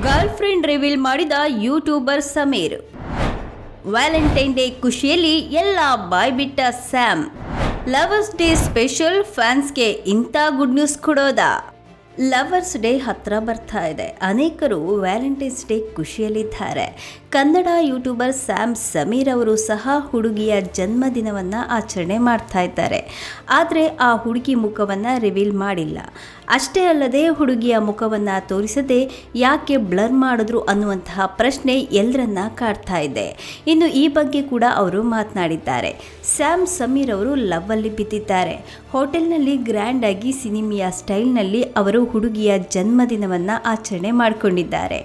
Girl friend reveal ಮಾಡಿದ YouTuber Sameer. Valentine day ಖುಷಿಯಲ್ಲಿ ಎಲ್ಲ ಬಾಯ್ಬಿಟ್ಟ ಸ್ಯಾಮ್. ಲವರ್ಸ್ ಡೇ ಸ್ಪೆಷಲ್ ಫ್ಯಾನ್ಸ್ಗೆ ಇಂಥ ಗುಡ್ ನ್ಯೂಸ್ ಕೊಡೋದಾ? ಲವರ್ಸ್ ಡೇ ಹತ್ರ ಬರ್ತಾ ಇದೆ. ಅನೇಕರು ವ್ಯಾಲೆಂಟೈನ್ಸ್ ಡೇ ಖುಷಿಯಲ್ಲಿದ್ದಾರೆ. ಕನ್ನಡ ಯೂಟ್ಯೂಬರ್ ಸ್ಯಾಮ್ ಸಮೀರ್ ಅವರು ಸಹ ಹುಡುಗಿಯ ಜನ್ಮದಿನವನ್ನು ಆಚರಣೆ ಮಾಡ್ತಾ ಇದ್ದಾರೆ. ಆದರೆ ಆ ಹುಡುಗಿ ಮುಖವನ್ನು ರಿವೀಲ್ ಮಾಡಿಲ್ಲ. ಅಷ್ಟೇ ಅಲ್ಲದೆ ಹುಡುಗಿಯ ಮುಖವನ್ನು ತೋರಿಸದೆ ಯಾಕೆ ಬ್ಲರ್ ಮಾಡಿದ್ರು ಅನ್ನುವಂತಹ ಪ್ರಶ್ನೆ ಎಲ್ಲರನ್ನ ಕಾಡ್ತಾ ಇದೆ. ಇನ್ನು ಈ ಬಗ್ಗೆ ಕೂಡ ಅವರು ಮಾತನಾಡಿದ್ದಾರೆ. ಸ್ಯಾಮ್ ಸಮೀರ್ ಅವರು ಲವ್ವಲ್ಲಿ ಬಿದ್ದಿದ್ದಾರೆ. ಹೋಟೆಲ್ನಲ್ಲಿ ಗ್ರ್ಯಾಂಡ್ ಆಗಿ ಸಿನಿಮಿಯ ಸ್ಟೈಲ್ನಲ್ಲಿ ಅವರು ಹುಡುಗಿಯ ಜನ್ಮದಿನವನ್ನು ಆಚರಣೆ ಮಾಡಿಕೊಂಡಿದ್ದಾರೆ.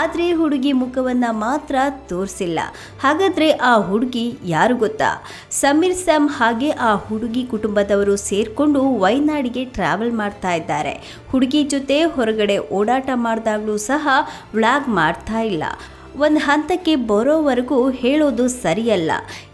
ಆದರೆ ಹುಡುಗಿ ಮುಖವನ್ನು ಮಾತ್ರ ತೋರಿಸಿಲ್ಲ. ಹಾಗಾದರೆ ಆ ಹುಡುಗಿ ಯಾರು ಗೊತ್ತಾ? ಸಮೀರ್, ಸ್ಯಾಮ್ ಹಾಗೆ ಆ ಹುಡುಗಿ ಕುಟುಂಬದವರು ಸೇರಿಕೊಂಡು ವೈನಾಡಿಗೆ ಟ್ರಾವೆಲ್ ಮಾಡ್ತಾ ಇದ್ದಾರೆ. ಹುಡುಗಿ ಜೊತೆ ಹೊರಗಡೆ ಓಡಾಟ ಮಾಡಿದಾಗಲೂ ಸಹ ವ್ಲಾಗ್ ಮಾಡ್ತಾ ಇಲ್ಲ. ಒಂದು ಹಂತಕ್ಕೆ ಬರೋವರೆಗೂ ಹೇಳೋದು ಸರಿಯಲ್ಲ.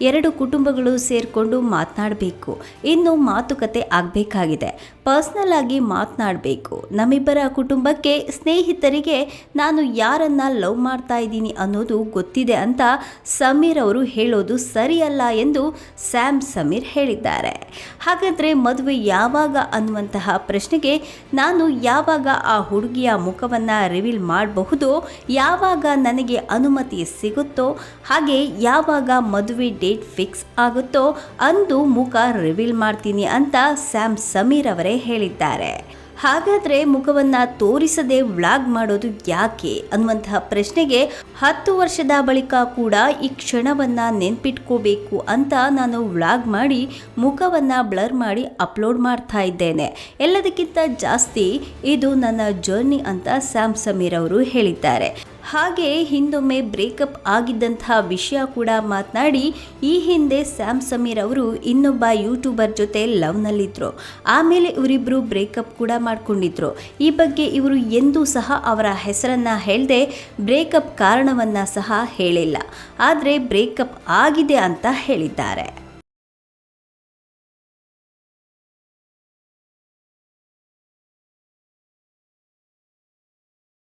ಎರಡು ಕುಟುಂಬಗಳು ಸೇರಿಕೊಂಡು ಮಾತನಾಡಬೇಕು. ಇನ್ನು ಮಾತುಕತೆ ಆಗಬೇಕಾಗಿದೆ. ಪರ್ಸ್ನಲ್ ಆಗಿ ಮಾತನಾಡಬೇಕು. ನಮ್ಮಿಬ್ಬರ ಕುಟುಂಬಕ್ಕೆ ಸ್ನೇಹಿತರಿಗೆ ನಾನು ಯಾರನ್ನ ಲವ್ ಮಾಡ್ತಾ ಇದ್ದೀನಿ ಅನ್ನೋದು ಗೊತ್ತಿದೆ ಅಂತ ಸಮೀರ್ ಅವರು ಹೇಳೋದು ಸರಿಯಲ್ಲ ಎಂದು ಸ್ಯಾಮ್ ಸಮೀರ್ ಹೇಳಿದ್ದಾರೆ. ಹಾಗಾದರೆ ಮದುವೆ ಯಾವಾಗ ಅನ್ನುವಂತಹ ಪ್ರಶ್ನೆಗೆ ನಾನು ಯಾವಾಗ ಆ ಹುಡುಗಿಯ ಮುಖವನ್ನು ರಿವೀಲ್ ಮಾಡಬಹುದು? ಯಾವಾಗ ನನಗೆ ಅನುಮತಿ ಸಿಗುತ್ತೋ? ಹಾಗೆ ಯಾವಾಗ ಮದುವೆ ಡೇಟ್ ಫಿಕ್ಸ್ ಆಗುತ್ತೋ ಅಂದು ಮುಖ ರಿವೀಲ್ ಮಾಡ್ತೀನಿ ಅಂತ ಸ್ಯಾಮ್ ಸಮೀರ್ ಅವರೇ ಹೇಳಿದ್ದಾರೆ. ಹಾಗಾದರೆ ಮುಖವನ್ನು ತೋರಿಸದೆ ವ್ಲಾಗ್ ಮಾಡೋದು ಯಾಕೆ ಅನ್ನುವಂತಹ ಪ್ರಶ್ನೆಗೆ ಹತ್ತು ವರ್ಷದ ಬಳಿಕ ಕೂಡ ಈ ಕ್ಷಣವನ್ನು ನೆನ್ಪಿಟ್ಕೋಬೇಕು ಅಂತ ನಾನು ವ್ಲಾಗ್ ಮಾಡಿ ಮುಖವನ್ನು ಬ್ಲರ್ ಮಾಡಿ ಅಪ್ಲೋಡ್ ಮಾಡ್ತಾ ಇದ್ದೇನೆ. ಎಲ್ಲದಕ್ಕಿಂತ ಜಾಸ್ತಿ ಇದು ನನ್ನ ಜರ್ನಿ ಅಂತ ಸ್ಯಾಮ್ ಸಮೀರ್ ಅವರು ಹೇಳಿದ್ದಾರೆ. ಹಾಗೆ ಹಿಂದೊಮ್ಮೆ ಬ್ರೇಕಪ್ ಆಗಿದ್ದಂತಹ ವಿಷಯ ಕೂಡ ಮಾತನಾಡಿ, ಈ ಹಿಂದೆ ಸ್ಯಾಮ್ ಸಮೀರ್ ಅವರು ಇನ್ನೊಬ್ಬ ಯೂಟ್ಯೂಬರ್ ಜೊತೆ ಲವ್ನಲ್ಲಿದ್ದರು ಆಮೇಲೆ ಇವರಿಬ್ಬರು ಬ್ರೇಕಪ್ ಕೂಡ ಮಾಡಿಕೊಂಡಿದ್ರು. ಈ ಬಗ್ಗೆ ಇವರು ಎಂದೂ ಸಹ ಅವರ ಹೆಸರನ್ನು ಹೇಳದೆ ಬ್ರೇಕಪ್ ಕಾರಣವನ್ನು ಸಹ ಹೇಳಿಲ್ಲ. ಆದರೆ ಬ್ರೇಕಪ್ ಆಗಿದೆ ಅಂತ ಹೇಳಿದ್ದಾರೆ.